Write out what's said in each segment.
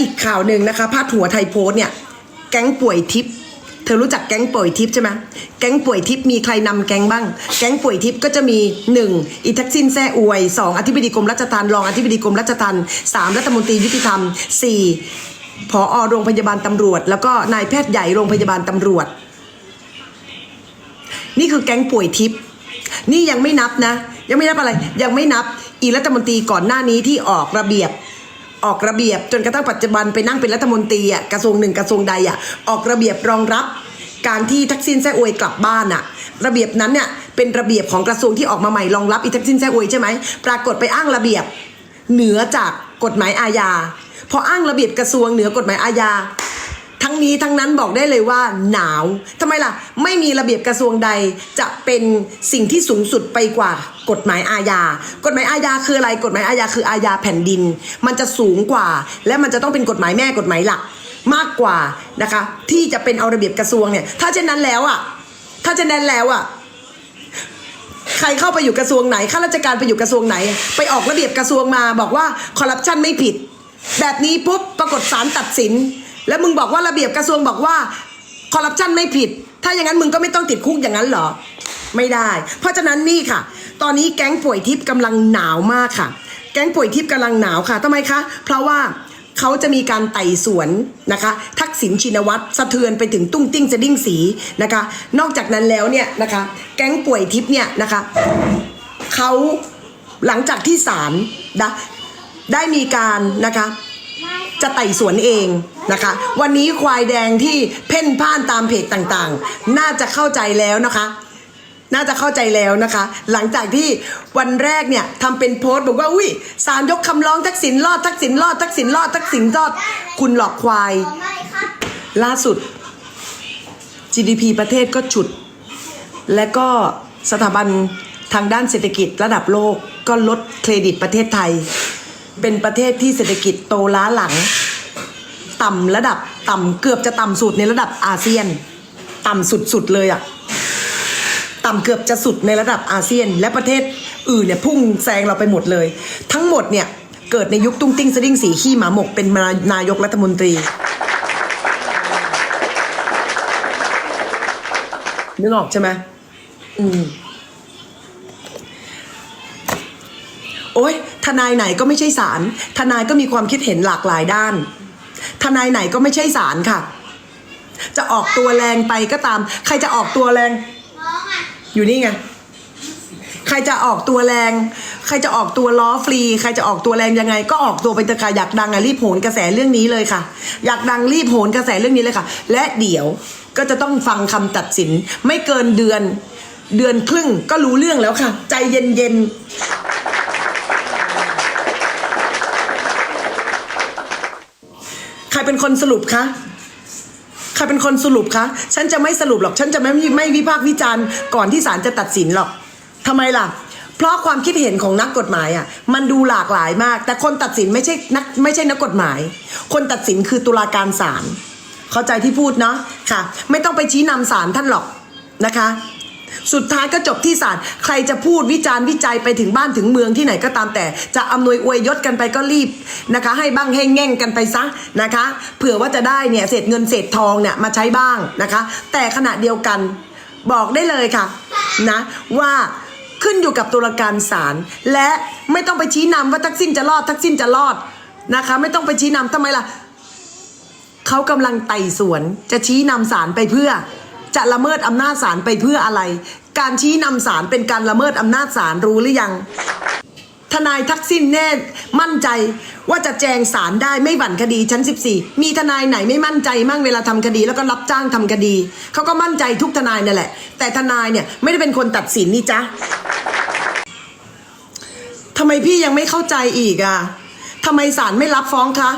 อีกข่าวหนึ่งนะคะพาดหัวไทยโพสต์เนี่ยแก๊งป่วยทิพย์เธอรู้จักแก๊งป่วยทิพย์ใช่ไหมแก๊งป่วยทิพย์มีใครนำแก๊งบ้าง แก๊งป่วยทิพย์ก็จะมี 1. อีทักซินแซ่อวย 2. อธิบดีกรมราชทัณฑ์รองอธิบดีกรมราชทัณฑ์ 3. รัฐมนตรียุติธรรม 4. ผอโรงพยาบาลตำรวจ แล้วก็นายแพทย์ใหญ่โรงพยาบาลตำรวจ นี่คือแก๊งป่วยทิพย์นี่ยังไม่นับนะ ยังไม่นับอะไรยังไม่นับอีรัฐมนตรีก่อนหน้านี้ที่ออกระเบียบ ออกระเบียบจนกระทั่งปัจจุบันไปนั่งเป็นรัฐมนตรีอะกระทรวงหนึ่งกระทรวงใดอะออกระเบียบรองรับการที่ทักษิณแซ่อวยกลับบ้านอะระเบียบนั้นเนี่ยเป็นระเบียบของกระทรวงที่ออกมาใหม่รองรับอีทักษิณแซ่อวยใช่ไหมปรากฏไปอ้างระเบียบ เหนือจากกฎหมายอาญาพออ้างระเบียบกระทรวงเหนือกฎหมายอาญา ทั้งนี้ทั้งนั้นบอกได้เลยว่าหนาวทำไมล่ะ ไม่มีระเบียบกระทรวงใดจะเป็นสิ่งที่สูงสุดไปกว่ากฎหมายอาญา กฎหมายอาญาคืออะไร กฎหมายอาญาคืออาญาแผ่นดิน มันจะสูงกว่า และมันจะต้องเป็นกฎหมายแม่กฎหมายหลักมากกว่านะคะ ที่จะเป็นเอาระเบียบกระทรวงเนี่ย ถ้าเช่นนั้นแล้วอะถ้าเช่นนั้นแล้วอะใครเข้าไปอยู่กระทรวงไหนข้าราชการไปอยู่กระทรวงไหน ไปออกระเบียบกระทรวงมาบอกว่าคอร์รัปชันไม่ผิด แบบนี้ปุ๊บปรากฏศาลตัดสิน แล้วมึงบอกว่าระเบียบกระทรวงบอกว่าคอร์รัปชันไม่ผิด ถ้าอย่างนั้นมึงก็ไม่ต้องติดคุกอย่างนั้นเหรอ ไม่ได้ เพราะฉะนั้นนี่ค่ะ ตอนนี้แก๊งป่วยทิพย์กำลังหนาวมากค่ะ แก๊งป่วยทิพย์กำลังหนาวค่ะทำไมคะ เพราะว่าเขาจะมีการไต่สวนนะคะ ทักษิณชินวัตรสะเทือนไปถึงตุ้งติ้งสะดิ้งสีนะคะ นอกจากนั้นแล้วเนี่ยนะคะ แก๊งป่วยทิพย์เนี่ยนะคะเขาหลังจากที่ศาลนะได้มีการนะคะ จะไต่สวนเองนะคะ วันนี้ควายแดงที่เพ่นพ่านตามเพจต่างๆ น่าจะเข้าใจแล้วนะคะ น่าจะเข้าใจแล้วนะคะ หลังจากที่วันแรกเนี่ยทำเป็นโพสต์บอกว่าอุ้ยศาลยกคำร้องทักษิณรอดทักษิณรอดทักษิณรอดทักษิณรอด คุณหลอกควาย ล่าสุด GDP ประเทศก็ฉุด และก็สถาบันทางด้านเศรษฐกิจระดับโลกก็ลดเครดิตประเทศไทย เป็นประเทศที่เศรษฐกิจโตล้าหลัง ต่ำระดับต่ำเกือบจะต่ำสุดในระดับอาเซียน ต่ำสุดๆเลยอะต่ำเกือบจะสุดในระดับอาเซียน และประเทศอื่นเนี่ยพุ่งแซงเราไปหมดเลย ทั้งหมดเนี่ยเกิดในยุคตุ้งติ้งสดิ้งสีขี้หมาหมกเป็นนายกรัฐมนตรีนึกออกใช่ไหมอืม โอ๊ยทนายไหนก็ไม่ใช่ศาลทนายก็มีความคิดเห็นหลากหลายด้าน ทนายไหนก็ไม่ใช่ศาลค่ะ จะออกตัวแรงไปก็ตาม ใครจะออกตัวแรง อยู่นี่ไงใครจะออกตัวแรง ใครจะออกตัวล้อฟรี ใครจะออกตัวแรงยังไง ก็ออกตัวไปเถอะค่ะอยากดังอะรีบโหนกระแสเรื่องนี้เลยค่ะ อยากดังรีบโหนกระแสเรื่องนี้เลยค่ะ และเดี๋ยวก็จะต้องฟังคำตัดสิน ไม่เกินเดือน เดือนครึ่งก็รู้เรื่องแล้วค่ะ ใจเย็นๆ ใครเป็นคนสรุปคะใครเป็นคนสรุปคะฉันจะไม่สรุปหรอก ฉันจะไม่ไม่วิพากษ์วิจารณ์ก่อนที่ศาลจะตัดสินหรอกทำไมล่ะ เพราะความคิดเห็นของนักกฎหมายอะ มันดูหลากหลายมาก แต่คนตัดสินไม่ใช่นักไม่ใช่นักกฎหมาย คนตัดสินคือตุลาการศาลเข้าใจที่พูดเนาะค่ะ ไม่ต้องไปชี้นำศาลท่านหรอกนะคะ สุดท้ายก็จบที่ศาลใครจะพูดวิจารณ์วิจัยไปถึงบ้านถึงเมืองที่ไหนก็ตามแต่ จะอำนวยอวยยศกันไปก็รีบนะคะ ให้บ้างให้แง่งกันไปซะนะคะ เผื่อว่าจะได้เนี่ยเศษเงินเศษทองเนี่ยมาใช้บ้างนะคะ แต่ขณะเดียวกันบอกได้เลยค่ะนะว่าขึ้นอยู่กับตุลาการศาลและไม่ต้องไปชี้นำว่าทักษิณจะรอดทักษิณจะรอดนะคะ ไม่ต้องไปชี้นำทำไมล่ะเขากำลังไต่สวนจะชี้นำศาลไปเพื่อ จะละเมิดอำนาจศาลไปเพื่ออะไร การชี้นำศาลเป็นการละเมิดอำนาจศาลรู้หรือยัง ทนายทักษิณแน่มั่นใจว่าจะแจงศาลได้ไม่หวั่นคดีชั้น 14 มีทนายไหนไม่มั่นใจมั่งเวลาทำคดี แล้วก็รับจ้างทำคดีเขาก็มั่นใจทุกทนายนั่นแหละ แต่ทนายเนี่ยไม่ได้เป็นคนตัดสินนี่จ๊ะทำไมพี่ยังไม่เข้าใจอีกอะ ทำไมศาลไม่รับฟ้องคะ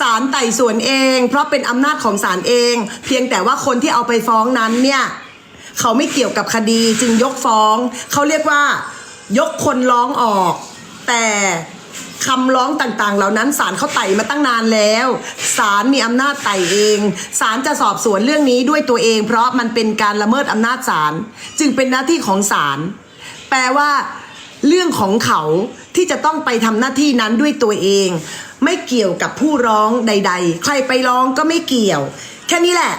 ศาลไต่สวนเอง เพราะเป็นอำนาจของศาลเอง เพียงแต่ว่าคนที่เอาไปฟ้องนั้นเนี่ยเขาไม่เกี่ยวกับคดีจึงยกฟ้อง เขาเรียกว่ายกคนร้องออก แต่คำร้องต่างๆ เหล่านั้นศาลเขาไต่มาตั้งนานแล้วศาลมีอำนาจไต่เองศาลจะสอบสวนเรื่องนี้ด้วยตัวเอง เพราะมันเป็นการละเมิดอำนาจศาลจึงเป็นหน้าที่ของศาลแปลว่า เรื่องของเขาที่จะต้องไปทำหน้าที่นั้นด้วยตัวเอง ไม่เกี่ยวกับผู้ร้องใด ๆ ใครไปร้องก็ไม่เกี่ยว แค่นี้แหละ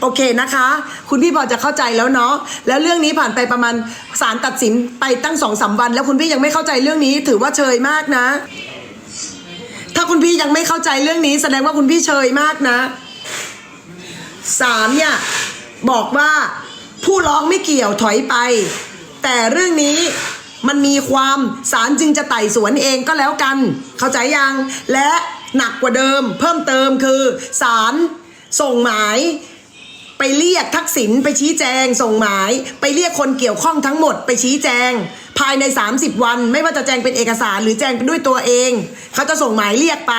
โอเคนะคะ คุณพี่พอจะเข้าใจแล้วเนาะแล้วเรื่องนี้ผ่านไปประมาณศาลตัดสินไปตั้งสองสามวัน แล้วคุณพี่ยังไม่เข้าใจเรื่องนี้ ถือว่าเชยมากนะ ถ้าคุณพี่ยังไม่เข้าใจเรื่องนี้ แสดงว่าคุณพี่เชยมากนะศาลเนี่ยบอกว่าผู้ร้องไม่เกี่ยวถอยไป แต่เรื่องนี้ มันมีความศาลจึงจะไต่สวนเองก็แล้วกัน เข้าใจยัง และหนักกว่าเดิม เพิ่มเติมคือศาลส่งหมายไปเรียกทักษิณไปชี้แจง ส่งหมาย ไปเรียกคนเกี่ยวข้องทั้งหมดไปชี้แจง ภายใน 30 วัน ไม่ว่าจะแจ้งเป็นเอกสารหรือแจ้งด้วยตัวเอง เขาจะส่งหมายเรียกไป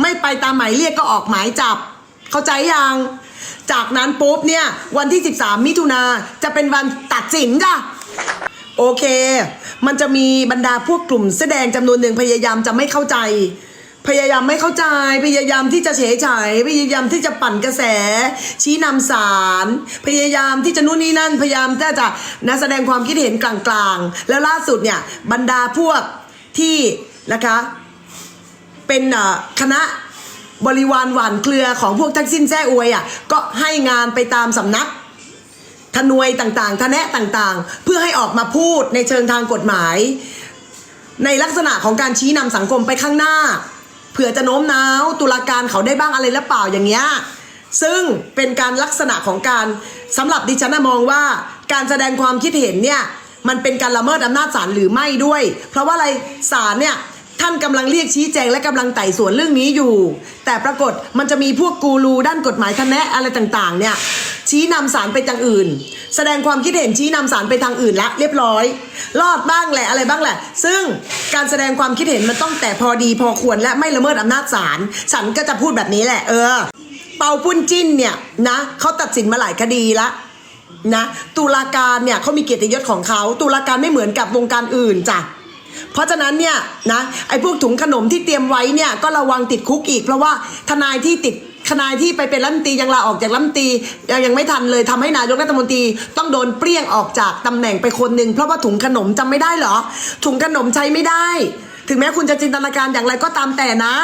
ไม่ไปตามหมายเรียกก็ออกหมายจับ เข้าใจยังจากนั้นปุ๊บเนี่ยวันที่ 13 มิถุนาจะเป็นวันตัดสินจ้ะ โอเค มันจะมีบรรดาพวกกลุ่มแสดงจำนวนหนึ่งพยายามจะไม่เข้าใจ พยายามไม่เข้าใจ พยายามที่จะเฉยเฉยพยายามที่จะปั่นกระแส ชี้นำสาร พยายามที่จะนู่นนี่นั่น พยายามที่จะนะแสดงความคิดเห็นกลางๆ แล้วล่าสุดเนี่ยบรรดาพวกที่นะคะ เป็นคณะบริวารหวานเครือของพวกทักษิณแซ่อวยอะก็ให้งานไปตามสำนัก ทนวยต่างๆทะแนะต่างๆ เพื่อให้ออกมาพูดในเชิงทางกฎหมาย ในลักษณะของการชี้นำสังคมไปข้างหน้าเผื่อจะโน้มน้าวตุลาการเขาได้บ้างอะไรหรือเปล่าอย่างเงี้ยซึ่งเป็นการลักษณะของการสำหรับดิฉันมองว่าการแสดงความคิดเห็นเนี่ยมันเป็นการละเมิดอำนาจศาลหรือไม่ด้วย เพราะว่าอะไรศาลเนี่ยท่านกำลังเรียกชี้แจงและกำลังไต่สวนเรื่องนี้อยู่ แต่ปรากฏมันจะมีพวกกูรูด้านกฎหมายทะแนะอะไรต่างๆเนี่ย ชี้นำสารไปทางอื่น แสดงความคิดเห็นชี้นำสารไปทางอื่นละเรียบร้อย รอดบ้างแหละอะไรบ้างแหละ ซึ่งการแสดงความคิดเห็นมันต้องแต่พอดีพอควรและไม่ละเมิดอำนาจศาลฉันก็จะพูดแบบนี้แหละ เออ เปาปุ้นจิ้นเนี่ยนะเขาตัดสินมาหลายคดีละนะตุลาการเนี่ยเขามีเกียรติยศของเขาตุลาการไม่เหมือนกับวงการอื่นจ้ะเพราะฉะนั้นเนี่ยนะไอ้พวกถุงขนมที่เตรียมไว้เนี่ยก็ระวังติดคุกอีก เพราะว่าทนายที่ติด ทนายที่ไปเป็นรัฐมนตรียังลาออกจากรัฐมนตรียังยังไม่ทันเลยทำให้นายกรัฐมนตรีต้องโดนเปรี้ยงออกจากตำแหน่งไปคนหนึ่งเพราะว่าถุงขนมจำไม่ได้เหรอถุงขนมใช้ไม่ได้ ถึงแม้คุณจะจินตนาการอย่างไรก็ตามแต่นะ